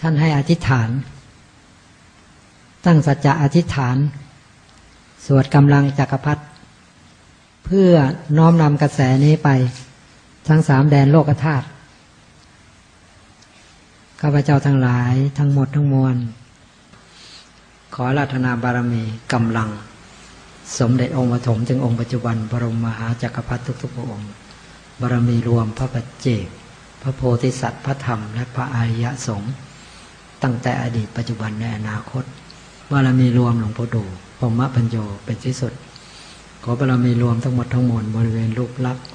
ท่านให้อธิษฐาน ตั้งสัจจะอธิษฐาน สวดกำลังจักรพรรดิเพื่อน้อมนำกระแสนี้ไป ทั้งสามแดนโลกธาตุข้าพเจ้าทั้งหลายทั้งหมดทั้งมวล ขอราธนาบารมีกำลัง สมเด็จองค์ปฐมถึงองค์ปัจจุบัน บรมมหาจักรพรรดิทุกๆพระองค์ บารมีรวมพระปัจเจก พระโพธิสัตว์พระธรรม และพระอริยสงฆ์ ตั้งแต่อดีตปัจจุบันในอนาคตบารมีรวมหลวงพ่อดูพรหมปัญโยเป็นที่สุด ขอบารมีรวมทั้งหมดทั้งมวลบริเวณรูปลักษณ์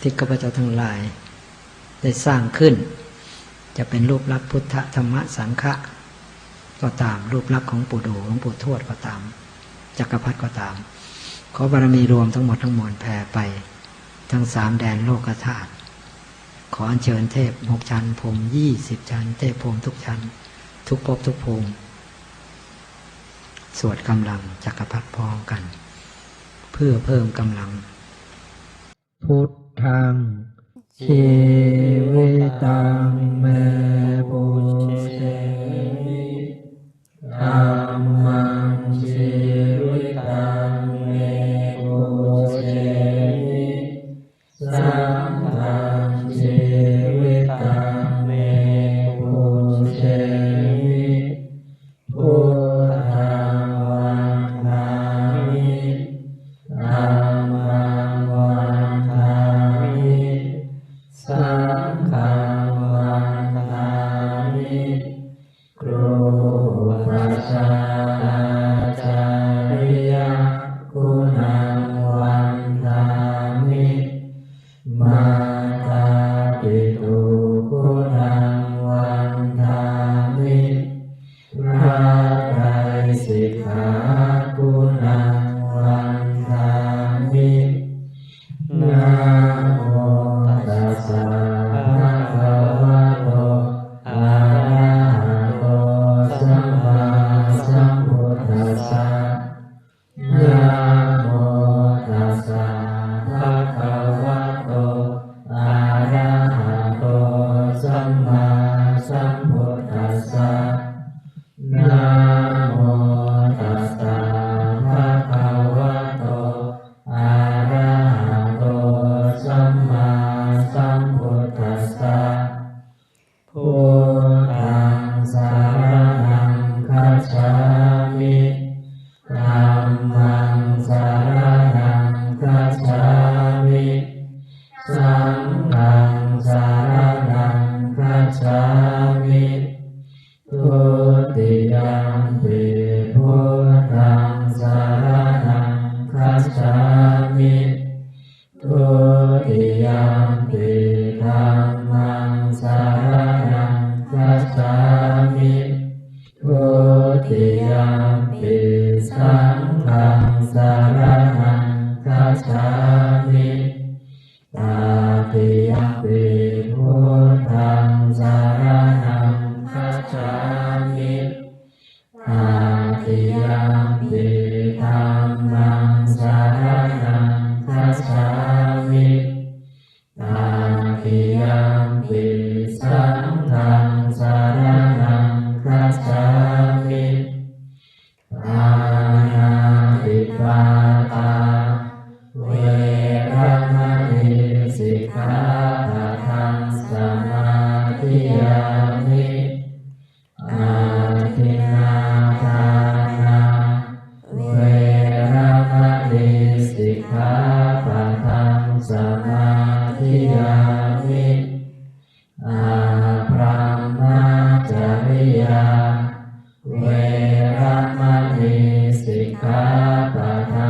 ที่ข้าพเจ้าทั้งหลาย ได้สร้างขึ้น จะเป็นรูปลักษณ์พุทธธรรมสังฆะก็ตามรูปลักษณ์ของปู่ดูหลวงปู่ทวดก็ตาม จักรพรรดิก็ตาม ขอบารมีรวมทั้งหมดทั้งมวลแผ่ไป ทั้งสามแดนโลกธาตุ ขออัญเชิญเทพหกชั้นพรหมยี่สิบชั้น เทพพรหมทุกชั้น ทุกภพทุกภูมิสวดกำลังจักรพรรดิพร้อมกัน เพื่อเพิ่มกำลัง พุทธังชีวิตัง ยมปิสังฆังสาร สิกขา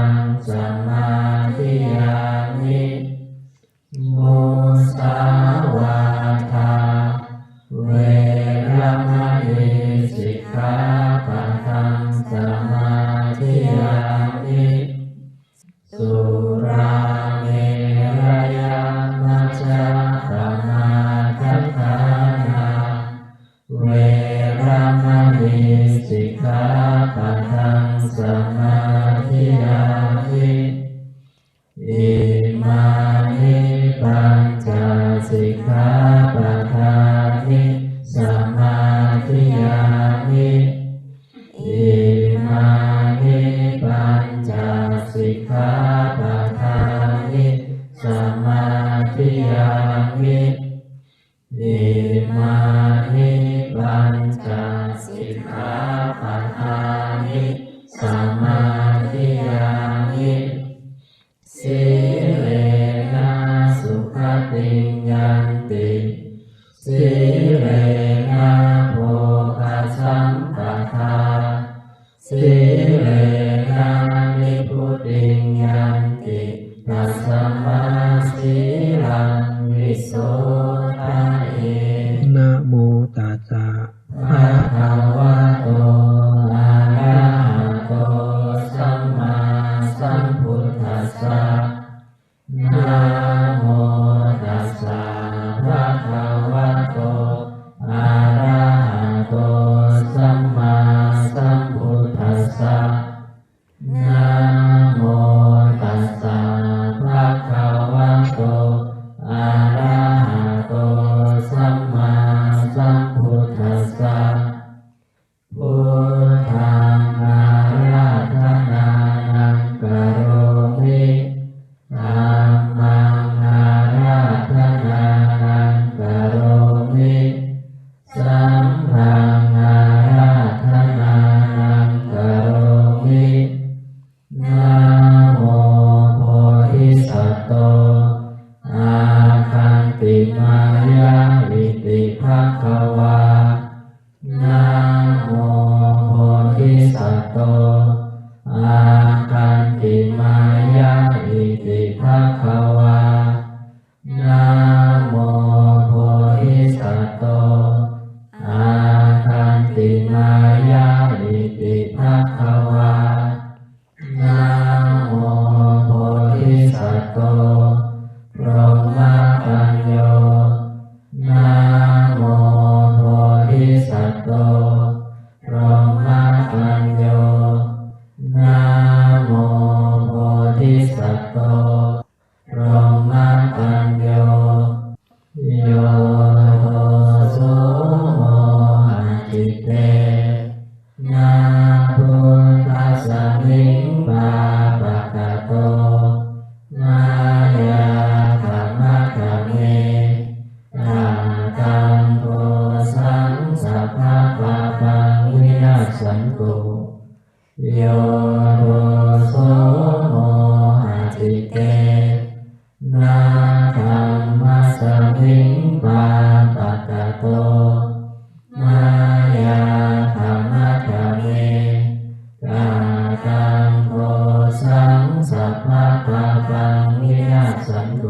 สัพพะตาปังวินาสันโต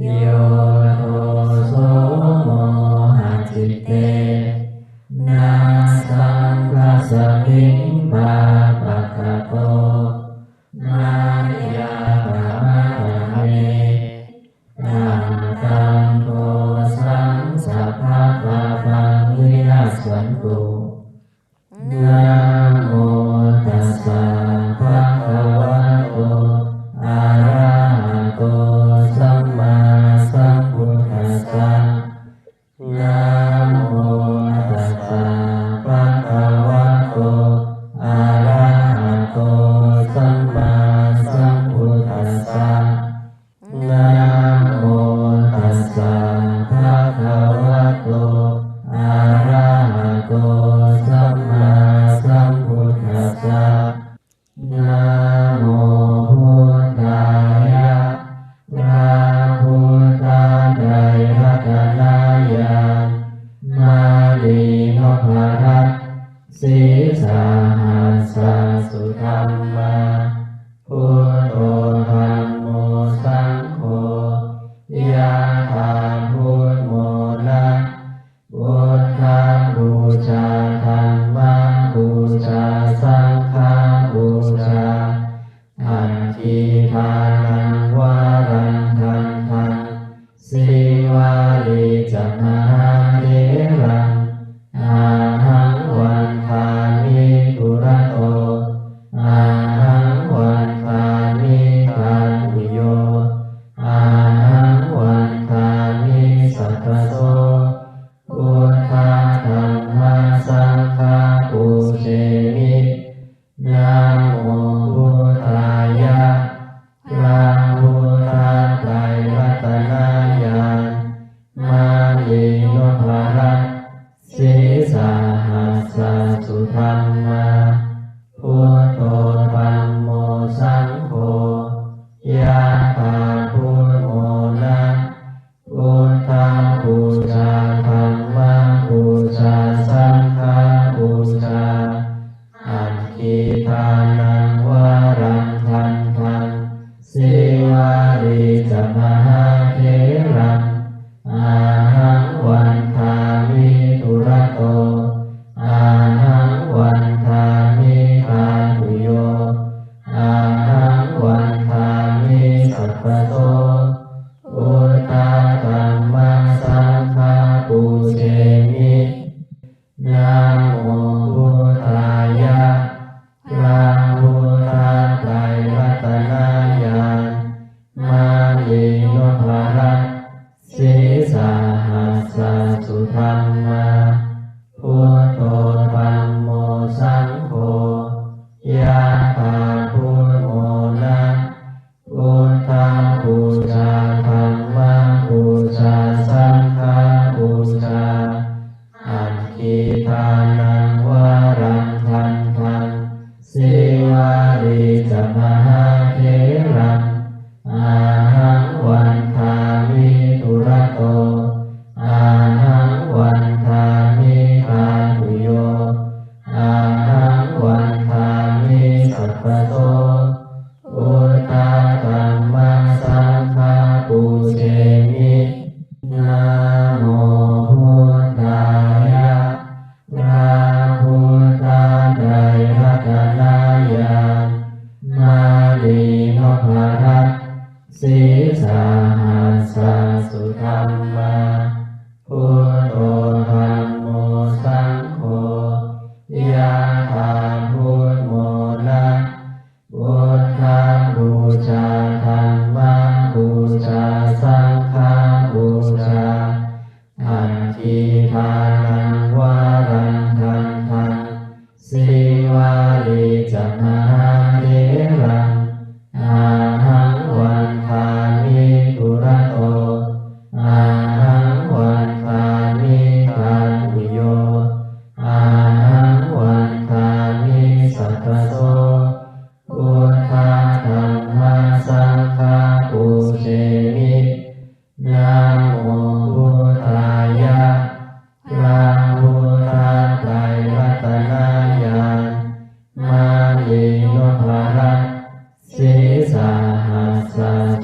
โยโทโสโมหจิตเต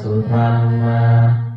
สุธรรมา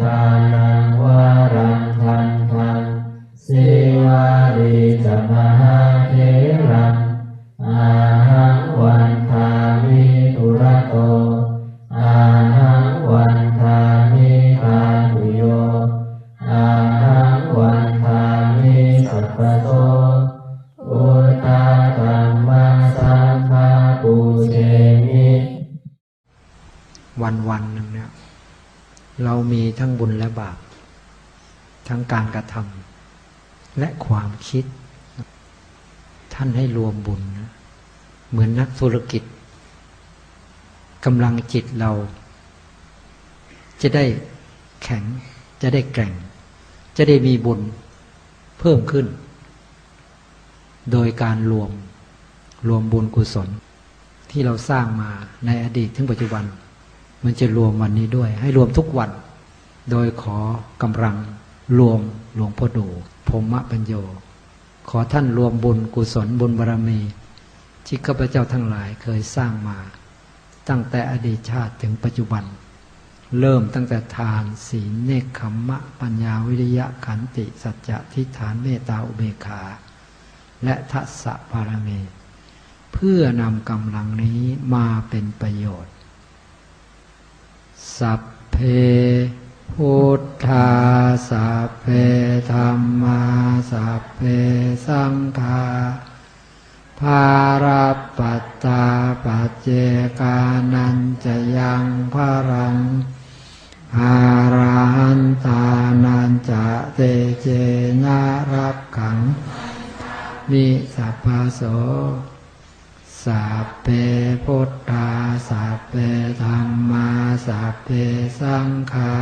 ทานัง การกระทำและความคิด ท่านให้รวมบุญนะเหมือนนักธุรกิจกำลังจิตเรา จะได้แข็ง จะได้แกร่ง จะได้มีบุญเพิ่มขึ้น โดยการรวมรวมบุญกุศล ที่เราสร้างมาในอดีตถึงปัจจุบัน มันจะรวมวันนี้ด้วย ให้รวมทุกวัน โดยขอกำลัง รวมหลวงพ่อดูพรหมปัญโย ขอท่านรวมบุญกุศลบุญบารรมี ที่ข้าพเจ้าทั้งหลายเคยสร้างมา ตั้งแต่อดีตชาติถึงปัจจุบัน เริ่มตั้งแต่ทานศีลเนคขมมะ ปัญญาวิริยะขันติ สัจจะทิฏฐานเมตตาอุเบกขา และทัสสะบารมี เพื่อนำกำลังนี้มาเป็นประโยชน์ สัพเพ พุทธาสัพเพธรรมาสัพเพสังฆาภาราปัตตาปัจเจกานันจะยังพระรังอาราหันตานันจะเตเจนะรับขังมิสัพพะโสสัพเพพุทธาสัพเพธรรมาสัพเพสังฆา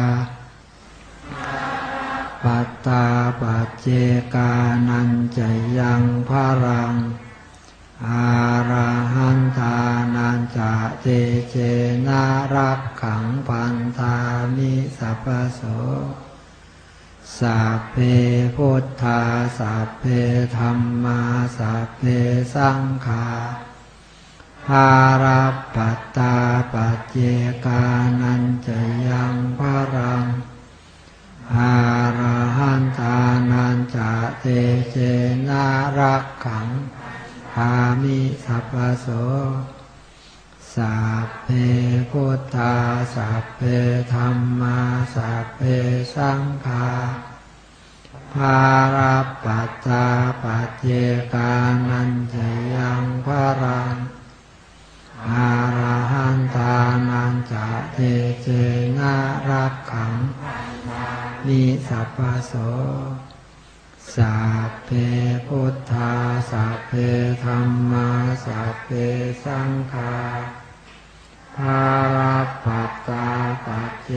ปัตตาปัจเจกานันจยังพระรัง อาราหันตานันจะเตเจนารักขังพันธามิสัพพะโสสัพเพพุทธาสัพเพธรรมาสัพเพสังฆาภาราปัตตาปัจเจกานันจยังพระรัง เตเจนารักขังภามิสัพพะโสสัพเพพุทธาสัพเพธรรมาสัพเพสังฆาภาราปัตตาปัจเจกานันจยังพระรังอาราหันตานันจะเตเจนะรักขังมิสัพพะโส สัพเพพุทธาสัพเพธรรมาสัพเพสังฆาภาราปัตตาปัจเจ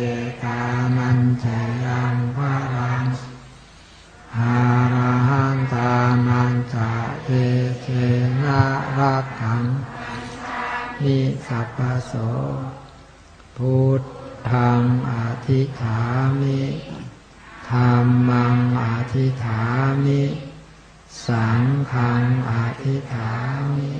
กานันจยังพระรังอาราหันตานันจะเตเจนะรักขังนิสัพพโสพุทธังอธิฐามิ ธรรมังอธิฐามิ สังฆังอธิฐามิ